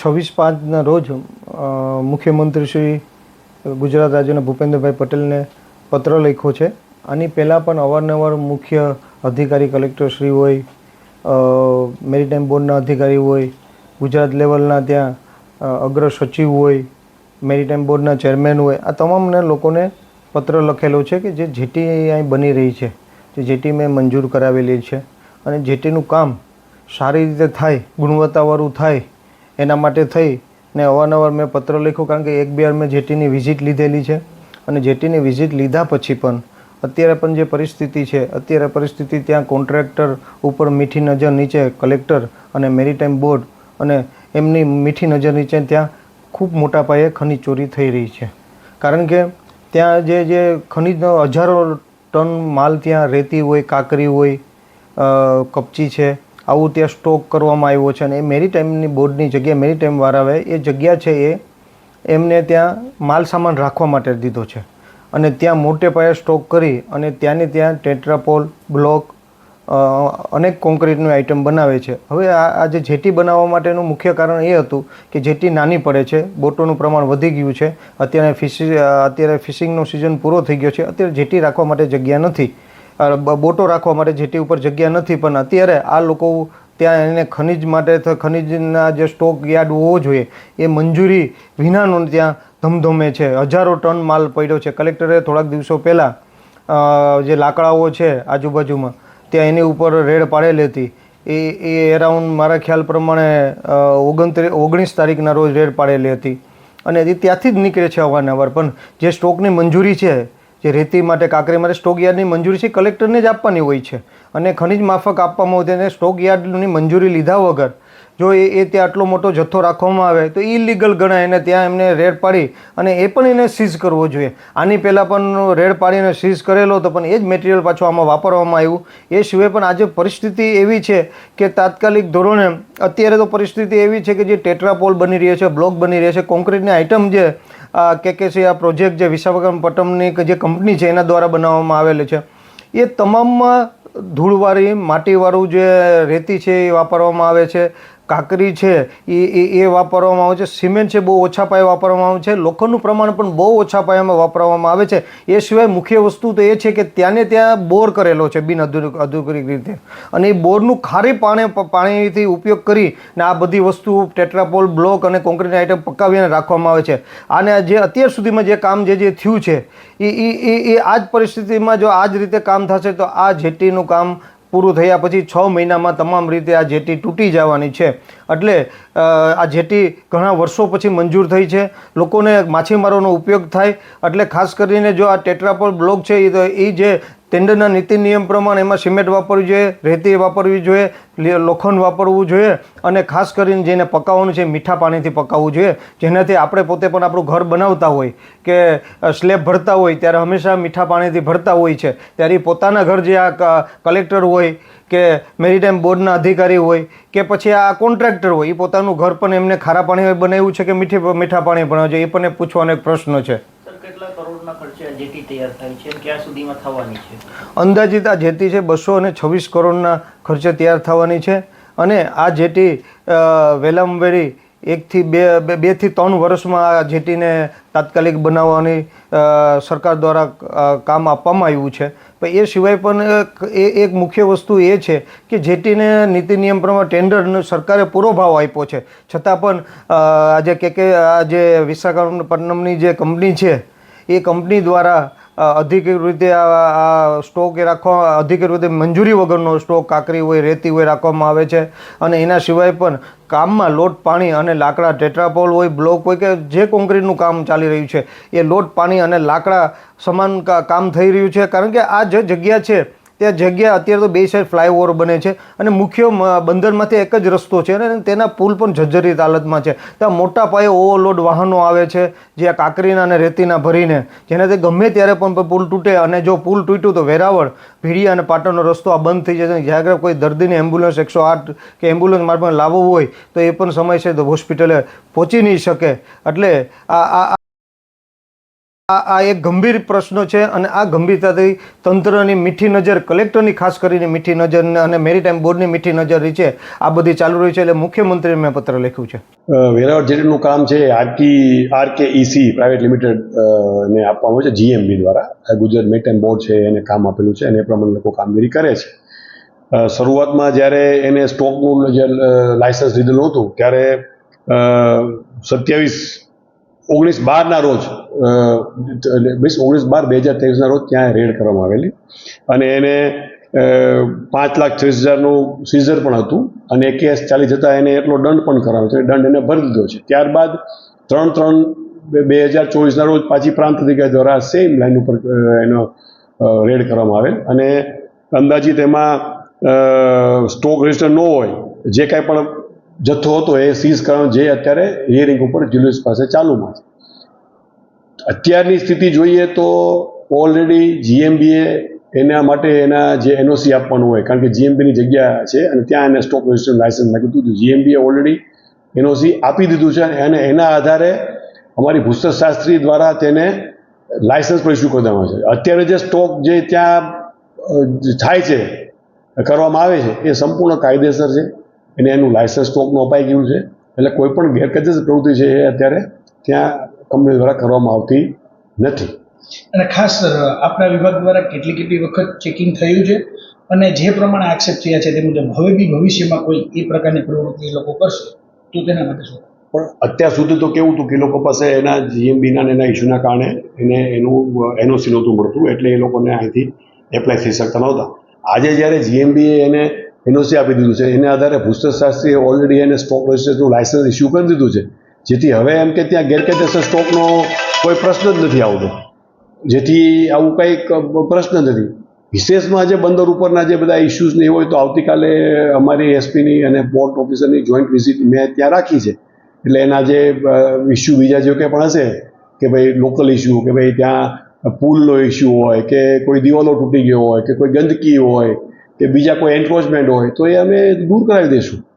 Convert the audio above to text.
છવ્વીસ પાંચના રોજ મુખ્યમંત્રી શ્રી ગુજરાત રાજ્યના ભૂપેન્દ્રભાઈ પટેલને પત્ર લખ્યો છે. આની પહેલાં પણ અવારનવાર મુખ્ય અધિકારી કલેક્ટરશ્રી હોય મેરીટાઈમ બોર્ડના અધિકારી હોય, ગુજરાત લેવલના ત્યાં અગ્ર સચિવ હોય, મેરીટાઈમ બોર્ડના ચેરમેન હોય, આ તમામને લોકોને પત્ર લખેલો છે કે જે જેટી અહીં બની રહી છે, જે જેટી મેં મંજૂર કરાવેલી છે. અને જેટીનું કામ સારી રીતે થાય, ગુણવત્તાવાળું થાય એના માટે થઈ ને અવારનવાર મેં પત્ર લખ્યો કારણ કે એક બે વાર મેં જેટીની વિઝિટ લીધેલી છે. અને જેટીની વિઝિટ લીધા પછી પણ અત્યારે પણ જે પરિસ્થિતિ છે, અત્યારે પરિસ્થિતિ ત્યાં કોન્ટ્રાક્ટર ઉપર મીઠી નજર નીચે, કલેક્ટર અને મેરીટાઈમ બોર્ડ અને એમની મીઠી નજર નીચે ત્યાં ખૂબ મોટા પાયે ખનીજ ચોરી થઈ રહી છે. કારણ કે ત્યાં જે જે ખનીજનો હજારો ટન માલ ત્યાં રેતી હોય, કાંકરી હોય કપચી છે આવું ત્યાં સ્ટોક કરવામાં આવ્યો છે અને એ મેરીટાઈમની બોર્ડની જગ્યાએ મેરીટાઈમવાળાએ એ જગ્યા છે એ, એમને ત્યાં માલ સામાન રાખવા માટે દીધો છે. અને ત્યાં મોટે પાયે સ્ટોક કરી અને ત્યાંને ત્યાં ટેટ્રાપોલ બ્લોક અનેક કોન્ક્રીટનું આઇટમ બનાવે છે. હવે આ આ જે જેટી બનાવવા માટેનું મુખ્ય કારણ એ હતું કે જેટી નાની પડે છે, બોટોનું પ્રમાણ વધી ગયું છે, અત્યારે ફિશિંગ અત્યારે ફિશિંગનો સિઝન પૂરો થઈ ગયો છે, અત્યારે જેટી રાખવા માટે જગ્યા નથી. બોટો રાખવા માટે જેટી ઉપર જગ્યા નથી, પણ અત્યારે આ લોકો ત્યાં એને ખનિજ માટે ખનિજના જે સ્ટોક યાર્ડ હોવો જોઈએ, એ મંજૂરી વિનાનો ત્યાં ધમધમે છે. હજારો ટન માલ પડ્યો છે. કલેક્ટરે થોડાક દિવસો પહેલાં જે લાકડાઓ છે આજુબાજુમાં, ત્યાં એની ઉપર રેડ પાડેલી હતી. એ એ એરાઉન્ડ મારા ખ્યાલ પ્રમાણે ઓગણત્રીસ ઓગણીસ તારીખના રોજ રેડ પાડેલી હતી. અને એ ત્યાંથી જ નીકળે છે અવારનવાર. પણ જે સ્ટોકની મંજૂરી છે જે રેતી માટે, કાંકરી માટે સ્ટોક યાર્ડની મંજૂરી છે, કલેક્ટરને જ આપવાની હોય છે. અને ખનિજ માફક આપવામાં હોય તેને સ્ટોક યાર્ડની મંજૂરી લીધા વગર જો એ એ ત્યાં આટલો મોટો જથ્થો રાખવામાં આવે તો ઇલીગલ ગણાય અને ત્યાં એમને રેડ પાડી અને એ પણ એને સીઝ કરવો જોઈએ. આની પહેલાં પણ રેડ પાડીને સીઝ કરેલો હતો, પણ એ જ મટીરિયલ પાછું આમાં વાપરવામાં આવ્યું. એ સિવાય પણ આજે પરિસ્થિતિ એવી છે કે તાત્કાલિક ધોરણે અત્યારે તો પરિસ્થિતિ એવી છે કે જે ટેટ્રાપોલ બની રહી છે, બ્લોક બની રહી છે. કોન્ક્રીટની આઇટમ જે કે કે છે આ પ્રોજેક્ટ જે વિશાખાપટ્ટનમની જે કંપની છે, એના દ્વારા બનાવવામાં આવેલી છે. એ તમામમાં ધૂળવાળી માટીવાળું જે રેતી છે એ વાપરવામાં આવે છે. કાંકરી છે, એ એ એ વાપરવામાં આવે છે. સિમેન્ટ છે, બહુ ઓછા પાયે વાપરવામાં આવે છે. લોખંડનું પ્રમાણ પણ બહુ ઓછા પાયામાં વાપરવામાં આવે છે. એ સિવાય મુખ્ય વસ્તુ તો એ છે કે ત્યાંને ત્યાં બોર કરેલો છે બિન અધુ અધિકૃત રીતે. અને એ બોરનું ખારી પાણી, પાણીથી ઉપયોગ કરી ને આ બધી વસ્તુ ટેટ્રાપોલ, બ્લોક અને કોન્ક્રીટ આઇટમ પકાવીને રાખવામાં આવે છે. અને જે અત્યાર સુધીમાં જે કામ જે જે થયું છે, એ એ એ આ જ પરિસ્થિતિમાં જો આ જ રીતે કામ થશે તો આ જેટીનું કામ પૂરું થયા પછી છ મહિનામાં તમામ રીતે આ જેટી તૂટી જવાની છે. એટલે આ જેટી ઘણા વર્ષો પછી મંજૂર થઈ છે. લોકોને માછીમારોનો ઉપયોગ થાય. એટલે ખાસ કરીને જો આ ટેટ્રાપોલ બ્લોક છે એ જે ટેન્ડરના નીતિ નિયમ પ્રમાણે એમાં સિમેન્ટ વાપરવી જોઈએ, રેતી વાપરવી જોઈએ લોખંડ વાપરવું જોઈએ અને ખાસ કરીને જેને પકાવવાનું છે મીઠા પાણીથી પકાવવું જોઈએ. જેનાથી આપણે પોતે પણ આપણું ઘર બનાવતા હોય કે સ્લેબ ભરતા હોય ત્યારે હંમેશા મીઠા પાણીથી ભરતા હોય છે. ત્યારે પોતાના ઘર જે આ કલેક્ટર હોય કે મેરીટાઈમ બોર્ડના અધિકારી હોય કે પછી આ કોન્ટ્રાક્ટર હોય એ પોતાનું ઘર પણ એમને ખારા પાણી બનાવ્યું છે કે મીઠી, મીઠા પાણી બનાવ્યું છે? એ પણ પૂછવાનો એક પ્રશ્ન છે. અંદાજિત આ જેટી છે બસો અને છવ્વીસ કરોડના ખર્ચે તૈયાર થવાની છે અને આ જેટી વેલામવેરી એકથી બે બેથી ત્રણ વર્ષમાં આ જેટીને તાત્કાલિક બનાવવાની સરકાર દ્વારા કામ આપવામાં આવ્યું છે. પણ એ સિવાય પણ એક મુખ્ય વસ્તુ એ છે કે જેટીને નીતિ નિયમ પ્રમાણે ટેન્ડરનો સરકારે પૂરો ભાવ આપ્યો છે. છતાં પણ આજે કે કે, આ જે વિશાખાપટ્ટનમની જે કંપની છે એ કંપની દ્વારા અધિકૃત રીતે આ સ્ટોક એ રાખવા, અધિકૃત રીતે મંજૂરી વગરનો સ્ટોક કાંકરી હોય, રેતી હોય રાખવામાં આવે છે. અને એના સિવાય પણ કામમાં લોટ, પાણી અને લાકડા, ટેટ્રાપોલ હોય, બ્લોક હોય કે જે કોન્ક્રીટનું કામ ચાલી રહ્યું છે, એ લોટ, પાણી અને લાકડા સમાન કામ થઈ રહ્યું છે. કારણ કે આ જે જગ્યા છે તે જગ્યા અત્યારે તો બે સાઈડ ફ્લાયઓવર બને છે અને મુખ્ય બંદરમાંથી એક જ રસ્તો છે અને તેના પુલ પણ જર્જરિત હાલતમાં છે. ત્યાં મોટા પાયે ઓવરલોડ વાહનો આવે છે, જે આ કાંકરીના અને રેતીના ભરીને જેનાથી ગમે ત્યારે પણ પુલ તૂટે અને જો પુલ તૂટ્યું તો વેરાવળ, ભીડિયા અને પાટણનો રસ્તો આ બંધ થઈ જશે. જ્યારે કોઈ દર્દીને એમ્બ્યુલન્સ એકસો આઠ કે એમ્બ્યુલન્સ મારફત લાવવું હોય તો એ પણ સમય છે તો હોસ્પિટલે પહોંચી નહીં શકે. એટલે આ આ આ આ એક ગંભીર પ્રશ્ન છે અને આ ગંભીરતાથી તંત્રની મીઠી નજર, કલેક્ટરની ખાસ કરીને મીઠી નજર અને મેરીટાઈમ બોર્ડની મીઠી નજર છે આ બધી ચાલુ રહી છે એટલે મુખ્યમંત્રીને મેં પત્ર લખ્યું છે. વેરાવળ જેટલું કામ છે, આરકી આરકે ઈસી પ્રાઇવેટ લિમિટેડ ને આપવામાં છે, જીએમબી દ્વારા. ગુજરાત મેરીટાઈમ બોર્ડ છે, એને કામ આપેલું છે અને એ પ્રમાણે લોકો કામગીરી કરે છે. શરૂઆતમાં જ્યારે એને સ્ટોકનું જે લાયસન્સ લીધેલું હતું, ત્યારે સત્યાવીસ ઓગણીસ બારના રોજ વીસ ઓગણીસ બાર બે હજાર ત્રેવીસના રોજ ત્યાં રેડ કરવામાં આવેલી. અને એને પાંચ લાખ ત્રીસ હજારનું સીઝર પણ હતું અને કેસ ચાલી જતાં એને એટલો દંડ પણ કરાવ્યો છે દંડ એને ભરી દીધો છે. ત્યારબાદ ત્રણ ત્રણ બે હજાર ચોવીસના રોજ પાછી પ્રાંત અધિકારી દ્વારા સેમ લાઈન ઉપર એનો રેડ કરવામાં આવેલ. અને અંદાજિત એમાં સ્ટોક રજિસ્ટર ન હોય, જે કાંઈ પણ જથ્થો હતો એ સીઝ કરવાનો જે અત્યારે હિયરિંગ ઉપર જ્યુલિસ પાસે ચાલુમાં છે. અત્યારની સ્થિતિ જોઈએ તો ઓલરેડી જીએમબીએ એના માટે એના જે એનઓસી આપવાનું હોય, કારણ કે જીએમબીની જગ્યા છે અને ત્યાં એને સ્ટોક રજિસ્ટર લાયસન્સ નાખ્યું હતું. જીએમબીએ ઓલરેડી એનઓસી આપી દીધું છે અને એના આધારે અમારી ભૂસ્તરશાસ્ત્રી દ્વારા તેને લાયસન્સ પણ ઇસ્યુ કરી દેવામાં આવે છે. અત્યારે જે સ્ટોક જે ત્યાં થાય છે, કરવામાં આવે છે, એ સંપૂર્ણ કાયદેસર છે. એને એનું લાયસન્સ સ્ટોકનું અપાઈ ગયું છે. એટલે કોઈ પણ ગેરકાયદેસર પ્રવૃત્તિ છે એ અત્યારે ત્યાં કંપની દ્વારા કરવામાં આવતી નથી. અને ખાસ આપણા વિભાગ દ્વારા કેટલી કેટલી વખત ચેકિંગ થયું છે અને જે પ્રમાણે આક્ષેપ થયા છે તે મુજબ હવે બી ભવિષ્યમાં કોઈ એ પ્રકારની પ્રવૃત્તિ એ લોકો કરશે? તો તેના માટે શું? પણ અત્યાર સુધી તો કેવું હતું કે એ લોકો પાસે એના જીએમબીના ને એના ઇસ્યુના કારણે એને એનું એનઓસી નહોતું મળતું. એટલે એ લોકોને અહીંથી એપ્લાય થઈ શકતા નહોતા. આજે જ્યારે જીએમબીએ એને એનઓસી આપી દીધું છે. એના આધારે ભૂસ્તરશાસ્ત્રીએ ઓલરેડી એને સ્ટોક રજિસ્ટ્રેશનનું લાયસન્સ ઇસ્યુ કરી દીધું છે. જેથી હવે એમ કે ત્યાં ગેરકાયદેસર સ્ટોકનો કોઈ પ્રશ્ન જ નથી આવતો. જેથી આવું કંઈક પ્રશ્ન નથી. વિશેષમાં જે બંદર ઉપરના જે બધા ઇસ્યુઝ ને હોય તો આવતીકાલે અમારી એસપીની અને પોર્ટ ઓફિસરની જોઈન્ટ વિઝિટ મેં ત્યાં રાખી છે. એટલે એના જે ઇસ્યુ બીજા જે કંઈ પણ હશે કે ભાઈ લોકલ ઇસ્યુ કે ભાઈ ત્યાં પુલનો ઇસ્યુ હોય કે કોઈ દિવાલો તૂટી ગયો હોય કે કોઈ ગંદકી હોય કે બીજા કોઈ એન્ક્રોચમેન્ટ હોય તો એ અમે દૂર કરાવી દઈશું.